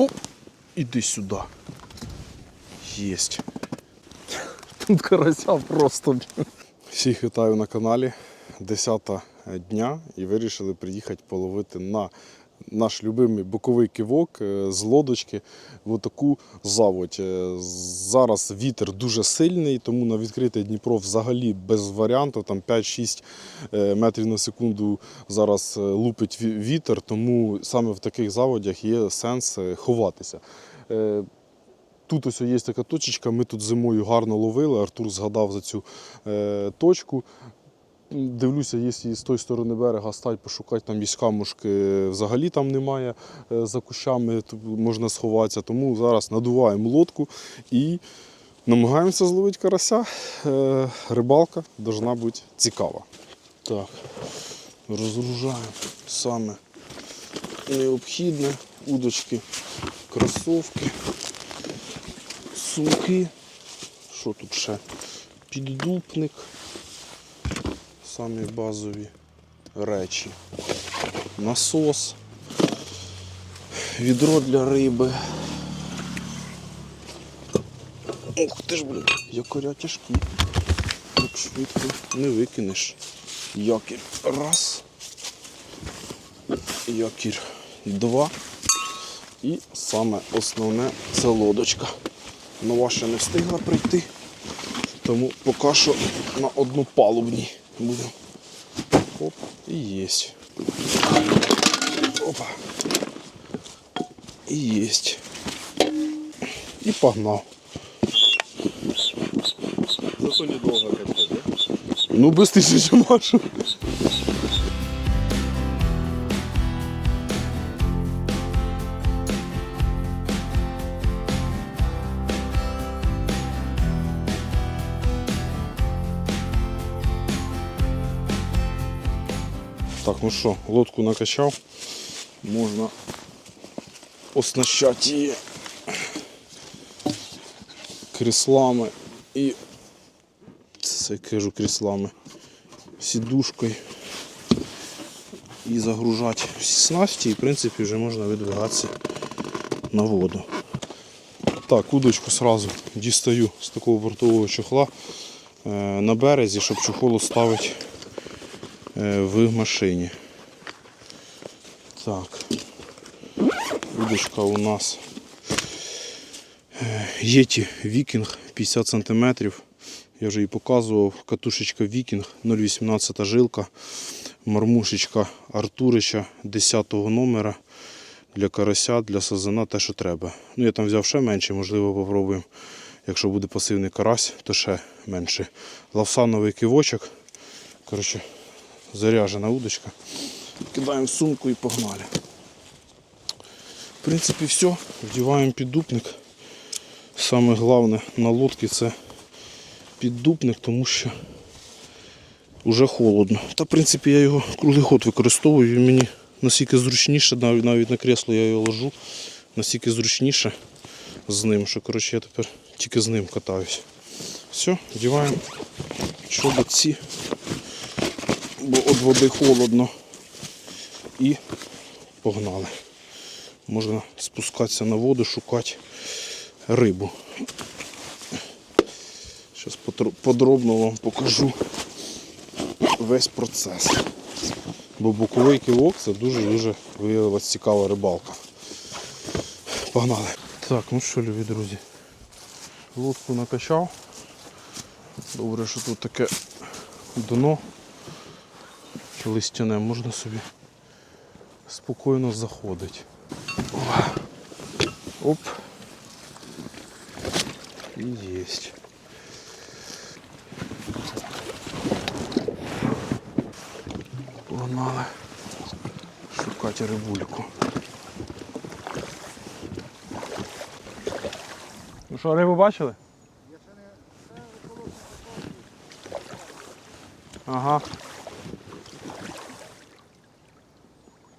О, іди сюди. Єсть. Тут карася просто. Всіх вітаю на каналі. 10 дня і вирішили приїхати половити на наш любимий боковий кивок е, з лодочки в таку заводь. Е, Зараз вітер дуже сильний, тому на відкритий Дніпро взагалі без варіанту. Там 5-6 е, метрів на секунду зараз лупить вітер, тому саме в таких заводях є сенс ховатися. Тут ось є така точечка, ми тут зимою гарно ловили. Артур згадав за цю е, точку. Дивлюся, якщо з тої сторони берега стать, пошукати, там є камушки, взагалі там немає е, за кущами, можна сховатися. Тому зараз надуваємо лодку і намагаємося зловити карася. Е, Рибалка должна бути цікава. Так, розгружаємо саме необхідне, удочки, кросовки сумки. Що тут ще? Піддупник. Самі базові речі. Насос. Відро для риби. Ух ти ж, блін, якоря тяжкі. Так швидко не викинеш. Якір. Раз. Якір. Два. І саме основне це лодочка. Нова ще не встигла прийти, тому поки що на однопалубній будемо. Оп, і єсть. Опа. І єсть. І погнав. Зато недолго катать, да? Ну, быстрее, чем Машу. Ну що, лодку накачав. Можна оснащати її кріслами і це я кажу кріслами, сідушкою і загружати всі снасті і в принципі вже можна видвигатися на воду. Так, удочку сразу дістаю з такого бортового чохла е, на березі, щоб чохол ставити в машині. Так, удочка у нас Єті Вікінг 50 см. Я вже її показував. Катушечка Вікінг 0,18 жилка. Мармушечка Артурича 10 номера. Для карася, для сазана те, що треба. Ну, я там взяв ще менше, можливо, попробуємо. Якщо буде пасивний карась, то ще менше. Лавсановий кивочок. Коротше, заряжена удочка. Кидаємо в сумку і погнали. В принципі, все. Вдіваємо піддупник. Саме головне на лодці це піддупник, тому що вже холодно. Та в принципі я його круглий ход використовую, він мені настільки зручніше, навіть навіть на кресло я його ложу, настільки зручніше з ним, що коротше, я тепер тільки з ним катаюсь. Все, вдіваємо чоботці, бо від води холодно. І погнали. Можна спускатися на воду, шукати рибу. Зараз подробно вам покажу весь процес. Бо боковий кілок це дуже-дуже виявилася цікава рибалка. Погнали. Так, ну що, любі друзі, лодку накачав. Добре, що тут таке дно листяне, можна собі спокійно заходити. Оп. І єсть. Погнали шукати рибульку. Ну що, рибу бачили? Ага.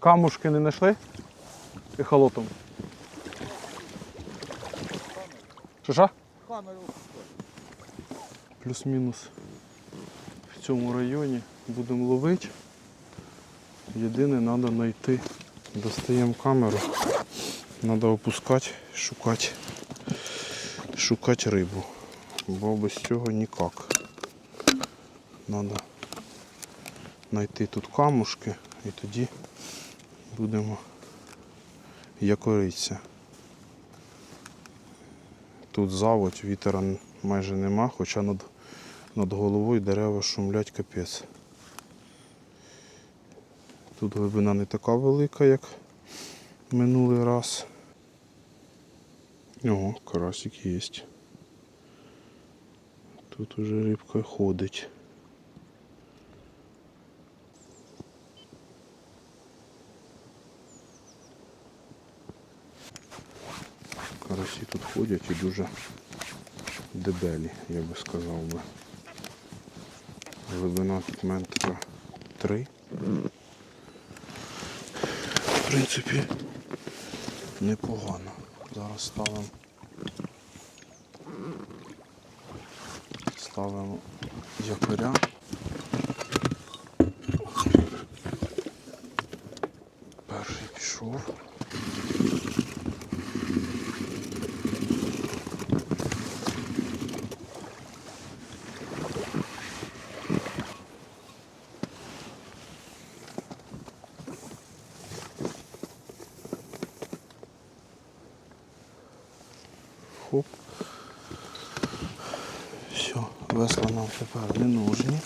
Камушки не знайшли? Ехолотом. Що що? Плюс-мінус в цьому районі будемо ловити. Єдине треба знайти. Достаємо камеру. Треба опускати, шукати, шукати рибу. Бо без цього ніяк. Треба знайти тут камушки і тоді будемо якоритися. Тут заводь, вітера майже нема, хоча над, над головою дерева шумлять капець. Тут глибина не така велика, як минулий раз. Ого, карасик є. Тут уже рибка ходить. Карасі тут ходять і дуже дебелі, я би сказав би. Глибина тут метра три. В принципі, непогано. Зараз ставимо. Ставимо якоря. Перший пішов. Хоп. Все, весла нам тепер не нужні.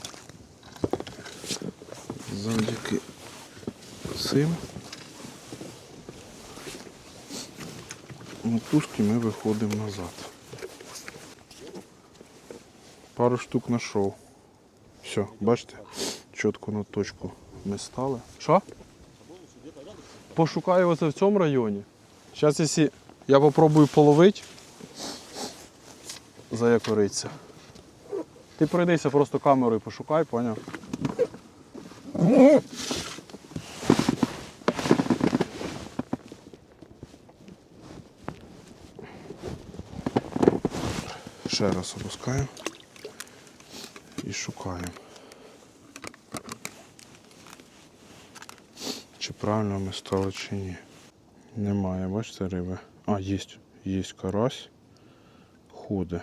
Завдяки цим мотузки ми виходимо назад. Пару штук знайшов. Все, бачите? Чітко на точку ми стали. Що? Пошукаю оце в цьому районі. Зараз, якщо я попробую половити, заякориться. Ти пройдися просто камерою пошукай, поняв? Ще раз опускаємо і шукаємо. Чи правильно ми стали, чи ні. Немає, бачите, риби. А, є, є карась. Ходить.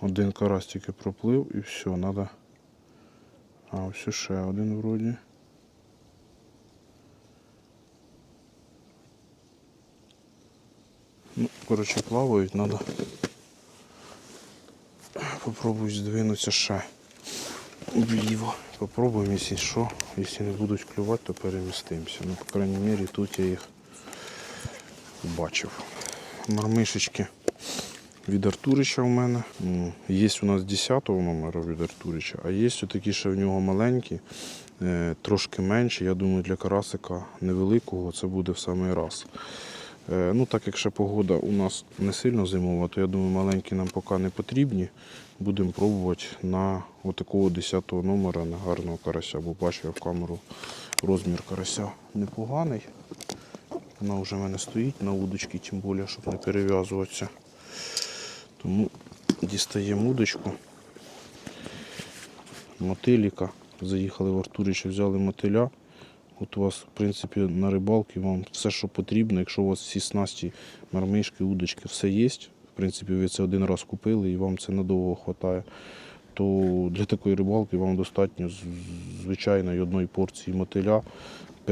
Один карась тільки проплив і все, треба. А, ось ще один вроді. Ну, коротше, плавають, треба. Попробую здвинутися ще вліво. Попробуємо, якщо що. Якщо не будуть клювати, то перемістимося. Ну, по крайній мірі, тут я їх бачив. Мармишечки від Артурича в мене. Є у нас 10-го номера від Артурича, а є такі ще в нього маленькі, е, трошки менші. Я думаю, для карасика невеликого це буде в самий раз. Е, Ну, так як ще погода у нас не сильно зимова, то я думаю, маленькі нам поки не потрібні. Будемо пробувати на отакого 10 номера на гарного карася. Бо бачу я в камеру розмір карася непоганий. Вона вже в мене стоїть на удочці, тим більше, щоб не перев'язуватися. Тому дістаємо удочку. Мотиліка. Заїхали в Артурича, взяли мотиля. От у вас, в принципі, на рибалки вам все, що потрібно. Якщо у вас всі снасті, мармишки, удочки, все є. В принципі, ви це один раз купили і вам це надовго вистачає. То для такої рибалки вам достатньо звичайної одної порції мотиля.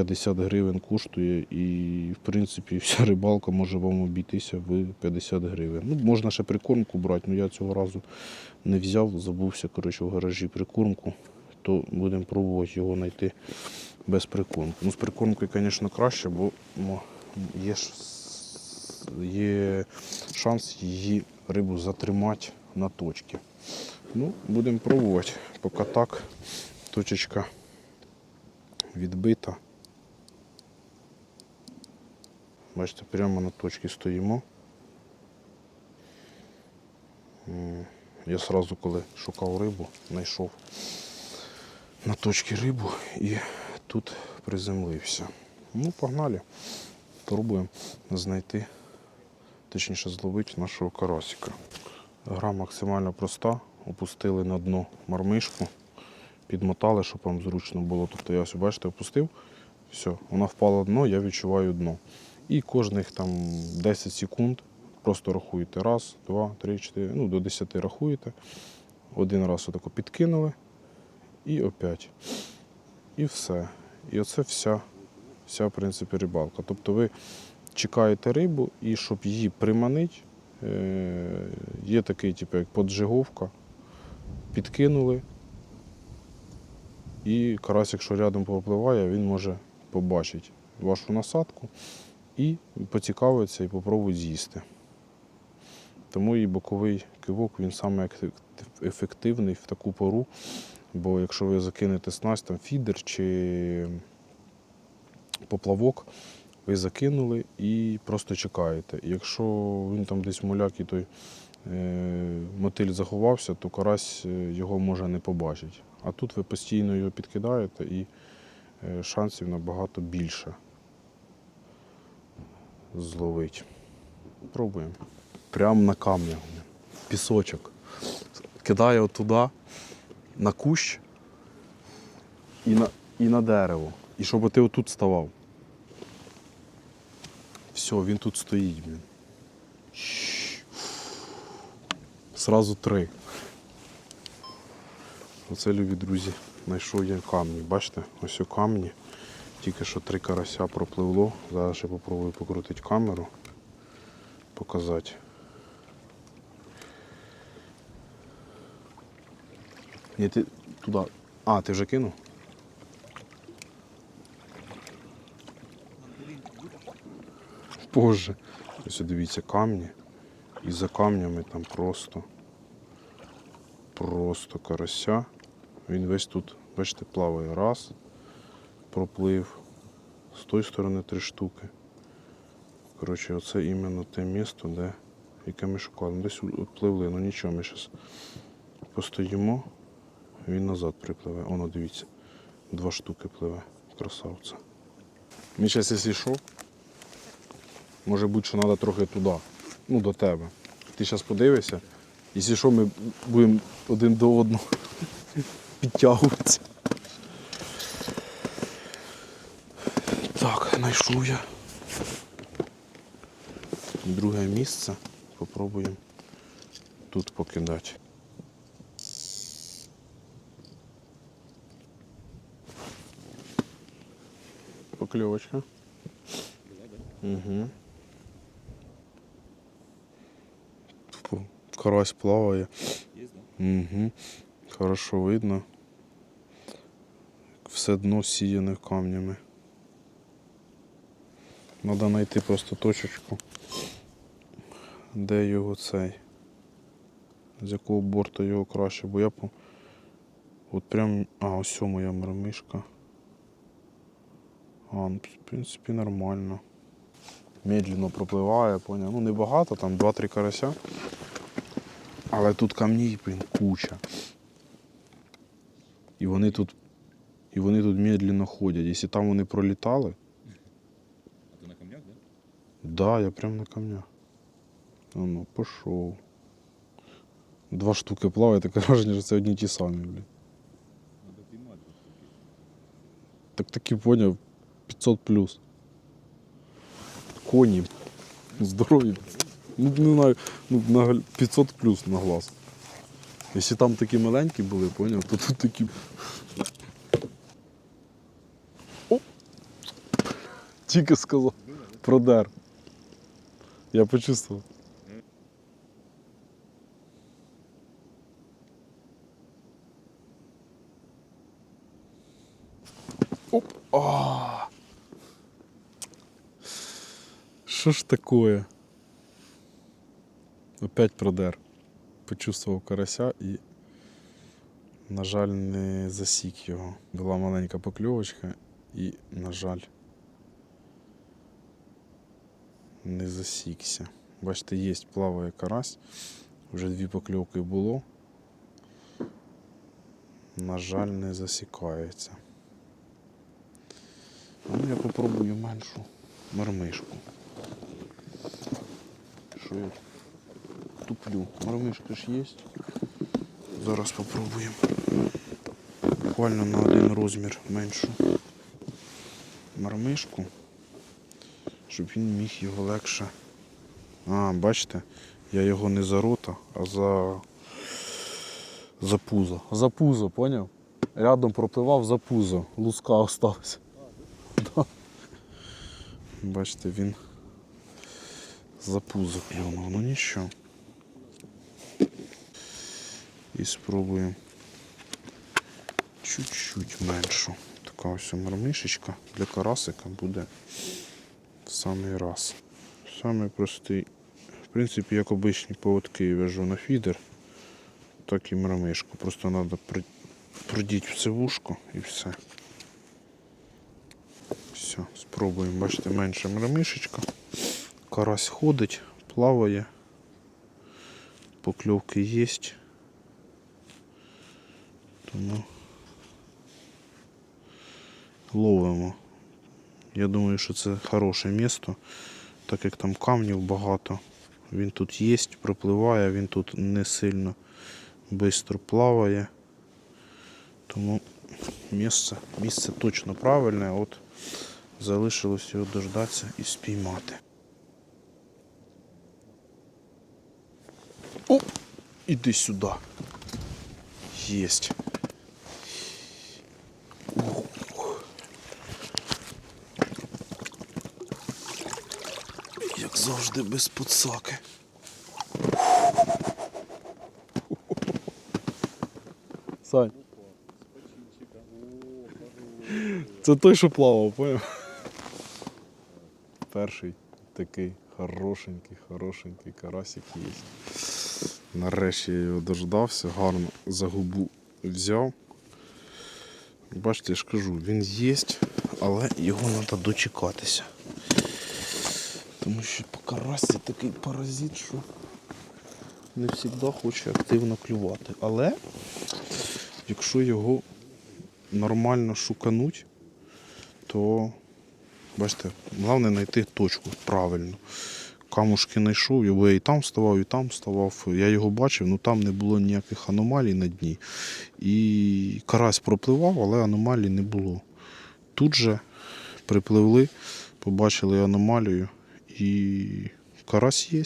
50 гривень коштує і, в принципі, вся рибалка може вам обійтися в 50 гривень. Ну, можна ще прикормку брати, але я цього разу не взяв, забувся коротше, в гаражі прикормку, то будемо пробувати його знайти без прикормки. Ну, з прикормкою, звісно, краще, бо ну, є, є шанс її рибу затримати на точці. Ну, будемо пробувати. Поки так, точечка відбита. Бачите, прямо на точці стоїмо. Я одразу, коли шукав рибу, знайшов на точці рибу і тут приземлився. Ну, погнали. Пробуємо знайти, точніше зловити нашого карасика. Гра максимально проста. Опустили на дно мармишку, підмотали, щоб вам зручно було. Тобто я ось, бачите, опустив, Все, вона впала в дно, я відчуваю дно. І кожних там 10 секунд просто рахуєте. Раз, два, три, чотири, ну до 10 рахуєте. Один раз отако підкинули і опять. І все. І оце вся, вся в принципі, рибалка. Тобто ви чекаєте рибу і щоб її приманити, е, є такий, типу, як поджиговка. Підкинули. І карась, якщо рядом попливає, він може побачити вашу насадку і поцікавиться і попробує з'їсти. Тому і боковий кивок він саме ефективний в таку пору. Бо якщо ви закинете снасть, там фідер чи поплавок, ви закинули і просто чекаєте. Якщо він там десь муляк і той е, мотиль заховався, то карась е, його може не побачити. А тут ви постійно його підкидаєте і е, шансів набагато більше зловити. Пробуємо. Прямо на камнях. Пісочок. Кидає отуди, на кущ і на, і на дерево. І щоб ти отут ставав. Все, він тут стоїть, блін. Сразу три. Оце, любі друзі, знайшов я камні. Бачите, ось у камні. Тільки що три карася пропливло. Зараз ще попробую покрутити камеру, показати. Ні, ти туди. А, ти вже кинув? Боже. Ось дивіться камні. І за камнями там просто. Просто карася. Він весь тут, бачите, плаває. Раз, проплив. З тої сторони три штуки. Коротше, оце іменно те місто, де яке ми шукали. Десь відпливли, ну нічого, ми зараз постоїмо, він назад припливе. Оно, дивіться, два штуки пливе. Красавця. Ми зараз, що, може бути, що треба трохи туди, ну до тебе. Ти зараз подивишся, якщо що, ми будемо один до одного підтягуватися. Так, знайшов я. Друге місце. Попробуємо тут покидати. Покльовочка. Угу. Карась плаває. Угу. Хорошо видно. Все дно сіяне камнями. Треба знайти просто точечку, де його цей. З якого борту його краще, бо я по. От прям. А, ось моя мармишка. А, ну, в принципі, нормально. Медленно пропливає, поняв. Ну небагато, там 2-3 карася. Але тут камнів, блін, куча. І вони тут. І вони тут медленно ходять. Якщо там вони пролітали, А ты на камнях, да? Да, я прям на камнях. Ну, пішов. Два штуки плаває, таке враження, що це одні ті самі, блін. Так таки поняв, 500 плюс. Коні. Здорові. Ну, не знаю, ну, на 500 плюс на глаз. Якщо там такі маленькі були, поняв, то тут такі. О! Тільки сказав. Продер. Я почувствував. Оп! А! Що ж такое? Опять продер. Почувствував карася і, на жаль, не засік його. Була маленька покльовочка і, на жаль, не засікся. Бачите, є плаває карась. Вже дві покльовки було. На жаль, не засікається. Ну, я попробую меншу мармишку. Що я туплю? Мармишка ж є. Зараз попробуємо. Буквально на один розмір меншу. мармишку, щоб він міг його легше. А, бачите, я його не за рота, а за, за пузо. За пузо, поняв? Рядом пропливав за пузо. Луска осталась. Бачите, він за пузо клюнув. Ну нічого. І спробуємо чуть-чуть меншу. Така ось мармишечка для карасика буде самий раз. Самий простий. В принципі, як обичні поводки я вяжу на фідер, так і мармишку. Просто треба продіти в це вушко і все. Все, спробуємо. Бачите, менша мрамишечка. Карась ходить, плаває. Покльовки є. Тому ловимо. Я думаю, що це хороше місто, так як там камнів багато. Він тут є, пропливає, він тут не сильно швидко плаває. Тому місце, місце точно правильне. От залишилось його дождатися і спіймати. О! Іди сюди. Єсть. Як без подсаки. Сань. Це той, що плавав, поняв? Перший такий хорошенький, хорошенький карасик є. Нарешті я його дождався, гарно за губу взяв. Бачите, я ж кажу, він є, але його треба дочекатися. Тому що по карасі такий паразит, що не завжди хоче активно клювати. Але якщо його нормально шукануть, то бачите, головне знайти точку правильно. Камушки знайшов, його я і там вставав, і там вставав. Я його бачив, ну там не було ніяких аномалій на дні. І карась пропливав, але аномалій не було. Тут же припливли, побачили аномалію і карась є.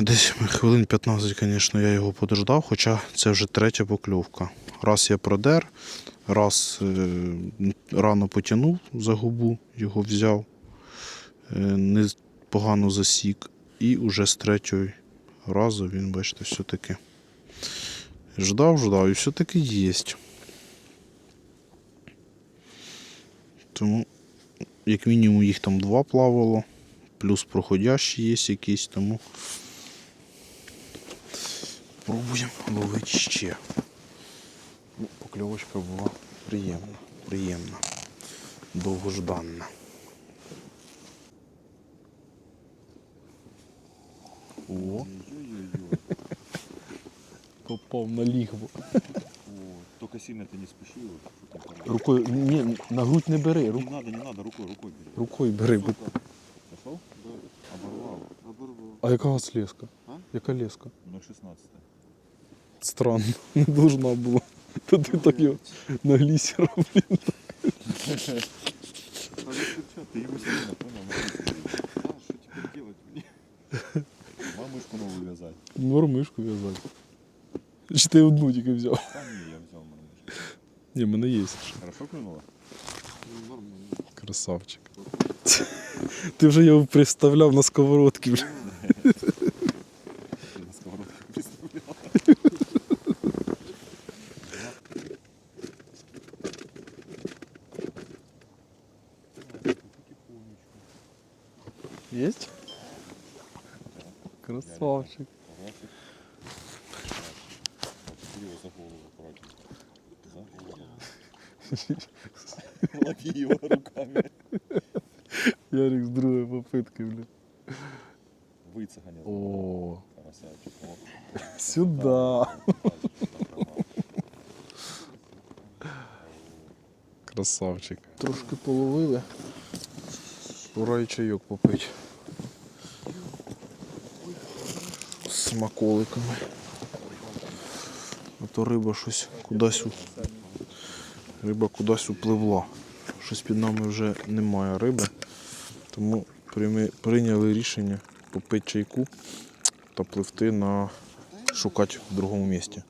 Десь хвилин 15, звісно, я його подождав, хоча це вже третя покльовка. Раз я продер, раз е, рано потягнув за губу, його взяв, е, не погано засік, і уже з третього разу він, бачите, все-таки ждав, ждав і все-таки є. Тому, як мінімум, їх там два плавало, плюс проходящі є якісь, тому пробуємо ловити ще. Ну, покльовочка була приємна, приємна, довгожданна. О попав на лігво. О, Только сильно ты не спеши. вот, что там там. Рукою, ні, на грудь не бери, Не рук, надо, не надо, рукой, рукой бери. рукою бери. бо- Нашел? Оборвал. А яка у вас леска? А? Яка леска? 0,16. Странно, не должна була. Та ти так його на глісера, блін. Ты его сильно понял? А, что теперь делать мне? Мамышку новую вязать. Мормишку в'язати. Чи ти одну тільки взяв? А не, я взял мамышку. Ні, в мене є. Хорошо клюнула? Красавчик. Ти вже його представляв на сковородці. бля. Я на сковородке представлял. Есть? Красавчик. Карасик. Его за голову аккуратненько. За голову. Лови его руками. Ярик з другої попитки, бля. Выцеганил. О, Красавчик. Сюда. Красавчик. Трошки половили. Пора і чайок попить. З смаколиками. А то риба щось кудись. Риба кудись упливла. щось під нами вже немає риби. Тому прийняли рішення попити чайку та пливти на шукати в другому місці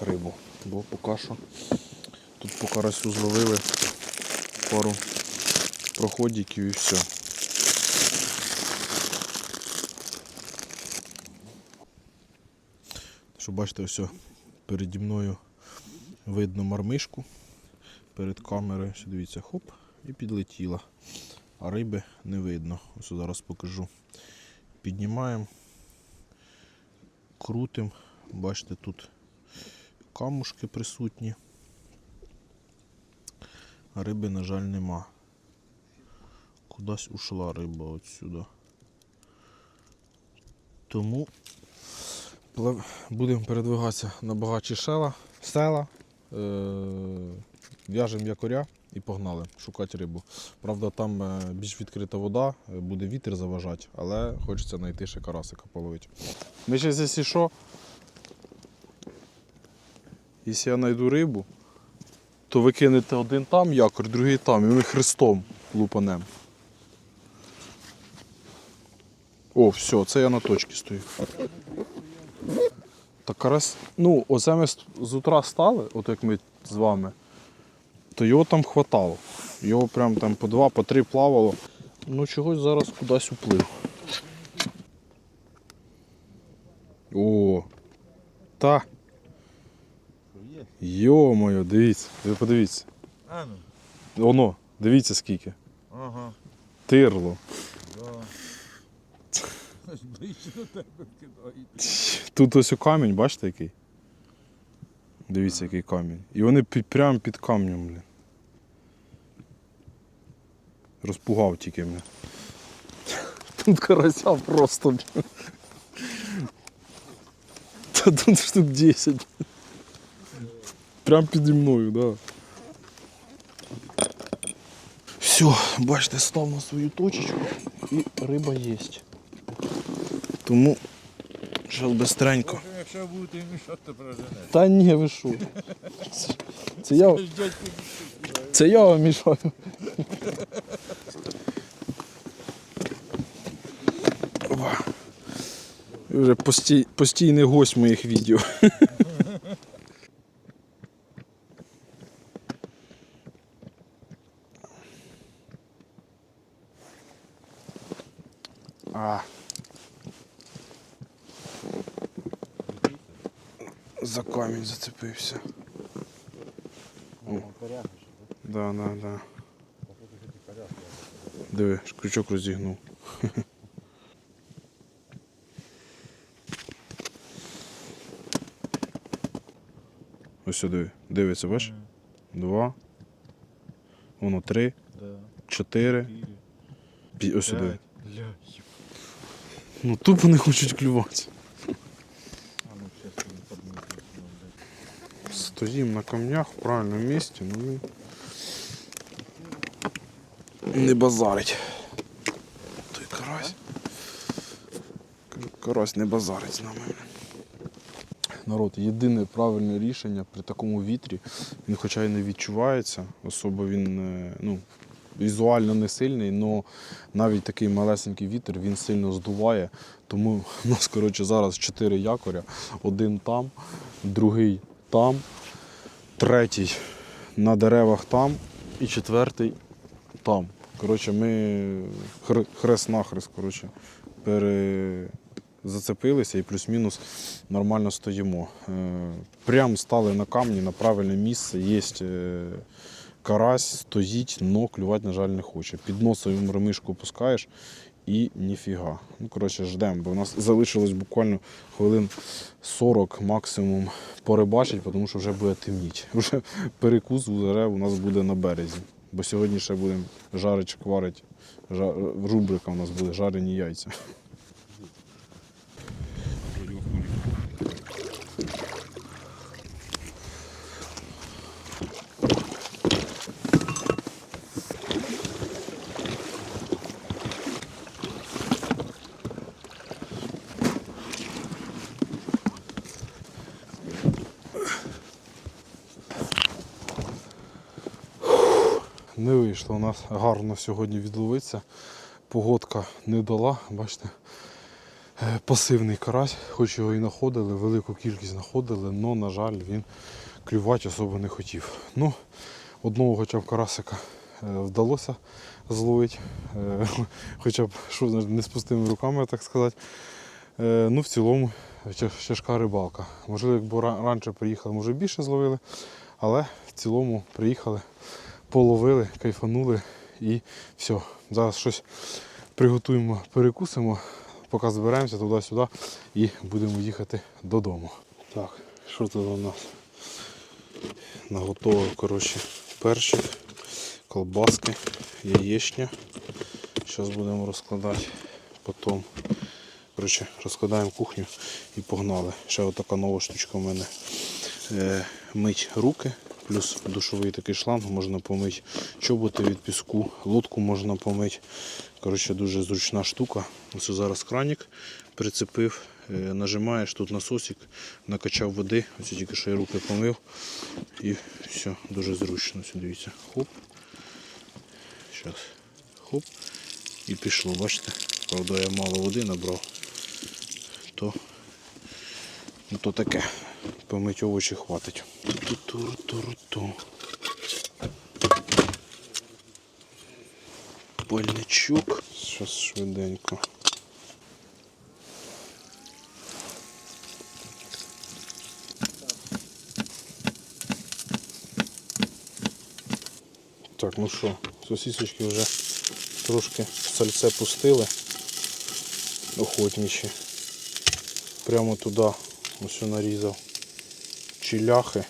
рибу. Бо поки що тут по карасю зловили пару проходиків і все. Що бачите, ось переді мною видно мармишку перед камерою. Ось дивіться, хоп, і підлетіла. А риби не видно. Ось зараз покажу. Піднімаємо, крутим. Бачите, тут камушки присутні. А риби, на жаль, нема. Кудись ушла риба от сюди. Тому будемо передвигатися на багатші шела, села, е- в'яжемо якоря і погнали шукати рибу. Правда, там е, більш відкрита вода, е, буде вітер заважати, але хочеться знайти ще карасика половити. Ми зараз, якщо що, якщо я знайду рибу, то ви кинете один там якорь, другий там, і ми хрестом лупанем. О, все, це я на точці стою. Та карась, ну, оце ми з, утра стали, от як ми з вами, то його там хватало. Його прям там по два, по три плавало. Ну чогось зараз кудись уплив. О! Та! Йо-моє, дивіться, ви подивіться. Воно, дивіться скільки. Ага. Тирло. Да. Ближче до тебе кидають. Тут ось о камінь, бачите який? Дивіться, який камінь. І вони під, прямо під камнем, блін. Розпугав тільки мене. Тут карася просто, блін. Та тут штук 10. Прям піді мною, да. Все, бачите, став на свою точечку і риба є. Тому зараз бистренько. Якщо будете мішати, то проженеш. Та ні, ви що? Це- Це я, це я вам мішаю. Вже постій, постійний гость моїх відео. А. За зацепився. Да, да, да. Диви, крючок розігнув. Ось сюди. Дивиться, бачиш? Два. Воно три, чотири. Ось сюди. Ну тупо не хочуть клювати. А ну щас він подмітить. Стоїмо на камнях в правильному місці, ну він не базарить. Той карась. Карась не базарить з нами. Народ, єдине правильне рішення при такому вітрі, він хоча й не відчувається, особо він е, ну, візуально не сильний, але навіть такий малесенький вітер він сильно здуває. Тому у нас коротше, зараз чотири якоря, один там, другий там, третій на деревах там і четвертий там. Коротше, ми хрест-нахрест коротше, перезацепилися і плюс-мінус нормально стоїмо. Е, Прям стали на камні на правильне місце. Є е, карась, стоїть, но клювати, на жаль, не хоче. Під носом ремишку опускаєш і ніфіга. Ну, коротше, ждемо, бо в нас залишилось буквально хвилин 40 максимум перебачить, тому що вже буде темніти. Вже перекус вже у нас буде на березі. Бо сьогодні ще будемо жарить, кварити. Жар... Рубрика у нас буде жарені яйця. Вийшло у нас гарно сьогодні відловитися. Погодка не дала, бачите, е, пасивний карась, хоч його і знаходили, велику кількість знаходили, але, на жаль, він клювати особо не хотів. Ну, одного хоча б карасика е, вдалося зловити, е, хоча б що, не з пустими руками, так сказати. Ну, в цілому тяж- тяжка рибалка. Можливо, якби раніше приїхали, може більше зловили, але в цілому приїхали, половили, кайфанули і все. Зараз щось приготуємо, перекусимо, поки зберемося туди-сюди і будемо їхати додому. Так, що тут у нас? Наготовив, коротше, перчик, колбаски, яєчня. Зараз будемо розкладати. Потім коротше, розкладаємо кухню і погнали. Ще отака нова штучка в мене. Е, мить руки, плюс душовий такий шланг, можна помити чоботи від піску, лодку можна помити. Коротше, дуже зручна штука. Ось зараз кранік прицепив, е, нажимаєш тут насосик, накачав води, ось тільки що я руки помив і все, дуже зручно. Ось дивіться. Хоп. Зараз. Хоп. І пішло, бачите? Правда, я мало води набрав. То, то таке. Помить овочі хватить. Ту-ту-ру-ту-ру-ту. Пальничок. Зараз швиденько. Так, ну що, сосісочки вже трошки сальце пустили охотничі. Прямо туди ось нарізав чиляхи.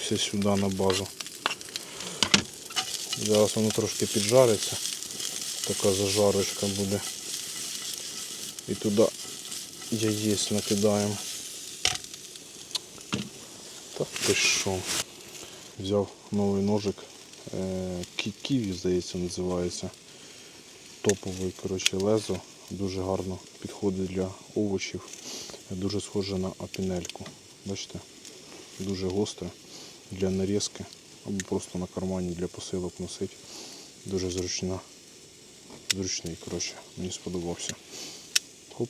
Все сюди на базу. Зараз воно трошки піджариться. Така зажарочка буде. І туди яєць накидаємо. Так пішов. Взяв новий ножик. Е, кі- здається, називається. Топовий коротше, лезо. Дуже гарно підходить для овочів. Дуже схоже на апінельку. Бачите? Дуже гостре для нарізки або просто на кармані для посилок носить. Дуже зручна. Зручний, коротше, мені сподобався. Хоп.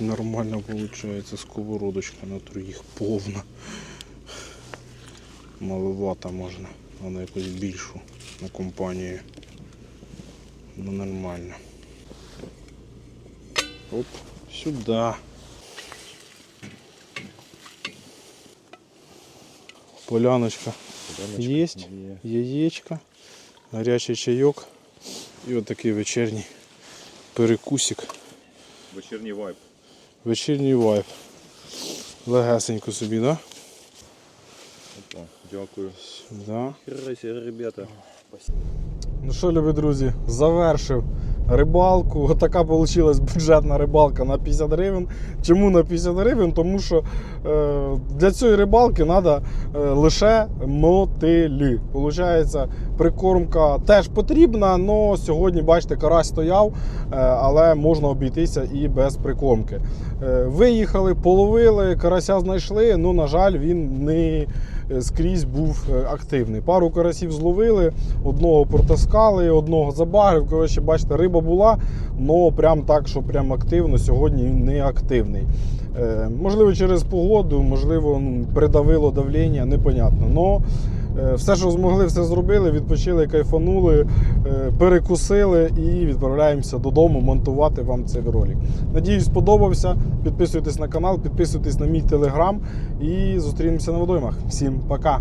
Нормально виходить сковородочка на троїх повна. Маловато можна, вона якусь більшу на компанію. Ну нормально. Оп, сюди. Поляночка. Есть. Яєчка, гарячий чайок і отакий вечірній перекусик. Вечірній вайб. Вечірній вайб. Легесенько собі, да? Дякую. Да. ребята. Ну що, любі друзі, завершив рибалку. Отака вийшла бюджетна рибалка на 50 гривень. Чому на 50 гривень? Тому що е, для цієї рибалки треба е, лише мотилі. Получається, прикормка теж потрібна, але сьогодні, бачите, карась стояв, е, але можна обійтися і без прикормки. Е, виїхали, половили, карася знайшли, але, на жаль, він не скрізь був е, активний. Пару карасів зловили, одного протаскали, одного забагрив. Коротше, бачите, риба була, але прям так, що прям активно сьогодні він не активний. Е, можливо, через погоду, можливо, придавило давлення, непонятно. Но е, все, що змогли, все зробили, відпочили, кайфанули, е, перекусили і відправляємося додому монтувати вам цей ролик. Надіюсь, сподобався. Підписуйтесь на канал, підписуйтесь на мій телеграм і зустрінемося на водоймах. Всім пока!